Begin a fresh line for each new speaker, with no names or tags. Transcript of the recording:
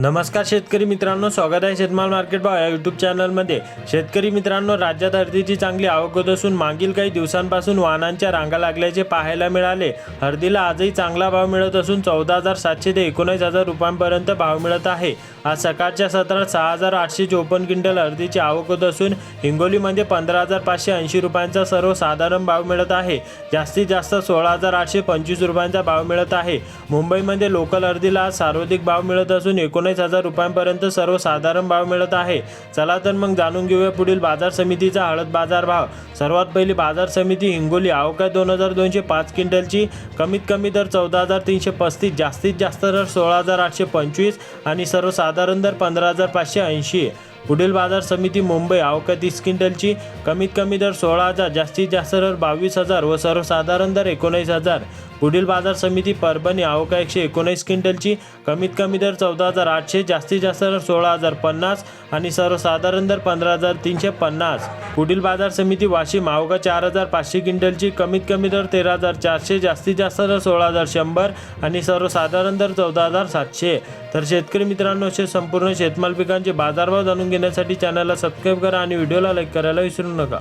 नमस्कार शेतकरी मित्रांनो स्वागत आहे शेतमाल मार्केट भाव या यूट्यूब चॅनलमध्ये. शेतकरी मित्रांनो राज्यात हळदीची चांगली आवक होत असून मागील काही दिवसांपासून वाहनांच्या रांगा लागल्याचे पाहायला मिळाले. हळदीला आजही चांगला भाव मिळत असून चौदा हजार सातशे ते एकोणीस हजार रुपयांपर्यंत भाव मिळत आहे. आज सकाळच्या सत्रात सहा हजार आठशे चोपन्न क्विंटल हळदीची आवक होत असून हिंगोलीमध्ये पंधरा हजार पाचशे ऐंशी रुपयांचा सर्वसाधारण भाव मिळत आहे. जास्तीत जास्त सोळा हजार आठशे पंचवीस रुपयांचा भाव मिळत आहे. मुंबईमध्ये लोकल हळदीला आज सर्वाधिक भाव मिळत असून एकोणीस हजार रुपयांपर्यंत सर्वसाधारण भाव मिळत आहे. चला तर मग जाणून घेऊया पुढील बाजार समितीचा हळद बाजार भाव. सर्वात पहिली बाजार समिती हिंगोली. अवकाळ दोन हजार दोनशे पाच क्विंटलची. कमीत कमी दर चौदा हजार तीनशे पस्तीस जास्तीत जास्त दर सोळा हजार आठशे पंचवीस आणि सर्वसाधारण दर पंधरा हजार पाचशे ऐंशी. पुढील बाजार समिती मुंबई. अवका तीस क्विंटलची. कमीत कमी दर सोळा हजार जास्तीत जास्त दर बावीस हजार व सर्वसाधारण दर एकोणीस हजार. पुढील बाजार समिती परभणी अवका एकशे एकोणीस क्विंटलची. कमीत कमी दर चौदा हजार आठशे जास्तीत जास्त दर सोळा हजार पन्नास आणि सर्वसाधारण दर पंधरा हजार तीनशे पन्नास. पुढील बाजार समिती वाशिम अवका चार हजार पाचशे क्विंटलची. कमीत कमी दर तेरा हजार चारशे जास्तीत जास्त दर सोळा हजार शंभर आणि सर्वसाधारण दर चौदा हजार सातशे. तर शेतकरी मित्रांनो असे संपूर्ण शेतमाल पिकांचे बाजारभाव जाणून घेण्यासाठी चॅनलला सबस्क्राईब करा आणि व्हिडिओला लाईक करायला विसरू नका.